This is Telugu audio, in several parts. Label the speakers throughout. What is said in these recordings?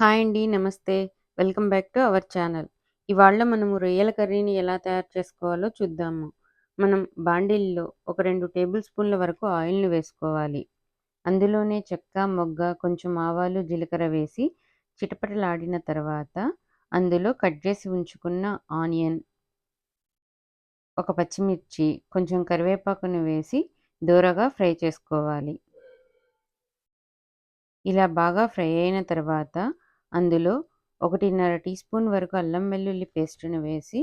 Speaker 1: హాయ్ అండి. నమస్తే. Welcome back to our channel. ఇవాళ మనము రొయ్యల కర్రీని ఎలా తయారు చేసుకోవాలో చూద్దాము. మనం బాండిల్లో ఒక రెండు టేబుల్ స్పూన్ల వరకు ఆయిల్‌ని వేసుకోవాలి. అందులోనే చెక్క, మొగ్గ, కొంచెం ఆవాలు, జీలకర్ర వేసి చిటపటలాడిన తర్వాత అందులో కట్ చేసి ఉంచుకున్న ఆనియన్, ఒక పచ్చిమిర్చి, కొంచెం కరివేపాకును వేసి దోరగా ఫ్రై చేసుకోవాలి. ఇలా బాగా ఫ్రై అయిన తర్వాత అందులో 1:30 టీ స్పూన్ వరకు అల్లం వెల్లుల్లి పేస్ట్‌ని వేసి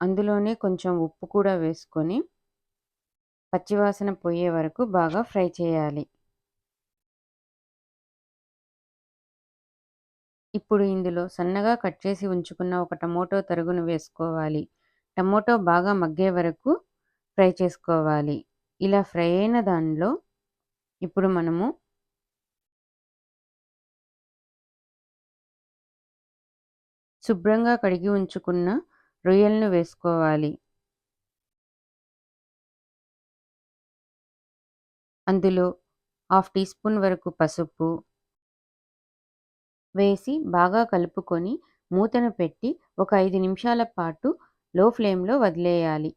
Speaker 1: అందులోనే కొంచెం ఉప్పు కూడా వేసుకొని పచ్చివాసన పోయే వరకు బాగా ఫ్రై చేయాలి. ఇప్పుడు ఇందులో సన్నగా కట్ చేసి ఉంచుకున్న ఒక టమోటో తరుగును వేసుకోవాలి. టమోటో బాగా మగ్గే వరకు ఫ్రై చేసుకోవాలి. ఇలా ఫ్రై అయిన దానిలో ఇప్పుడు మనము శుభ్రంగా కడిగి ఉంచుకున్న రొయ్యలను వేసుకోవాలి. అందులో హాఫ్ టీ స్పూన్ వరకు పసుపు వేసి బాగా కలుపుకొని మూతను పెట్టి ఒక ఐదు నిమిషాల పాటు లో ఫ్లేమ్‌లో వదిలేయాలి.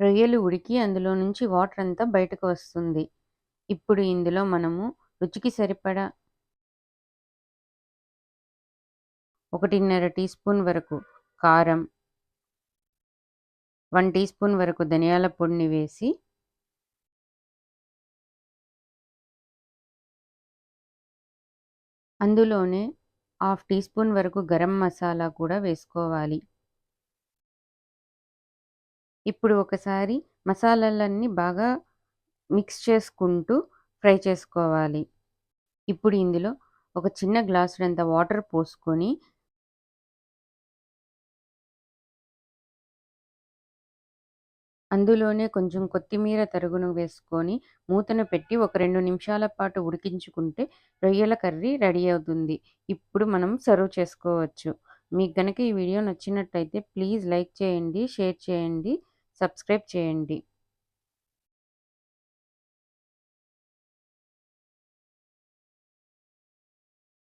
Speaker 1: రొయ్యలు ఉడికి అందులో నుంచి వాటర్ అంతా బయటకు వస్తుంది. ఇప్పుడు ఇందులో మనము రుచికి సరిపడా 1:30 టీ స్పూన్ వరకు కారం వన్ టీ స్పూన్ వరకు ధనియాల పొడిని వేసి అందులోనే హాఫ్ టీ స్పూన్ వరకు గరం మసాలా కూడా వేసుకోవాలి. ఇప్పుడు ఒకసారి మసాలాలన్నీ బాగా మిక్స్ చేసుకుంటూ ఫ్రై చేసుకోవాలి. ఇప్పుడు ఇందులో ఒక చిన్న గ్లాసుడంత వాటర్ పోసుకొని అందులోనే కొంచెం కొత్తిమీర తరుగును వేసుకొని మూతను పెట్టి ఒక రెండు నిమిషాల పాటు ఉడికించుకుంటే రొయ్యల కర్రీ రెడీ అవుతుంది. ఇప్పుడు మనం సర్వ్ చేసుకోవచ్చు. మీకు కనుక ఈ వీడియో నచ్చినట్టయితే ప్లీజ్ లైక్ చేయండి, షేర్ చేయండి, సబ్స్క్రైబ్ చేయండి.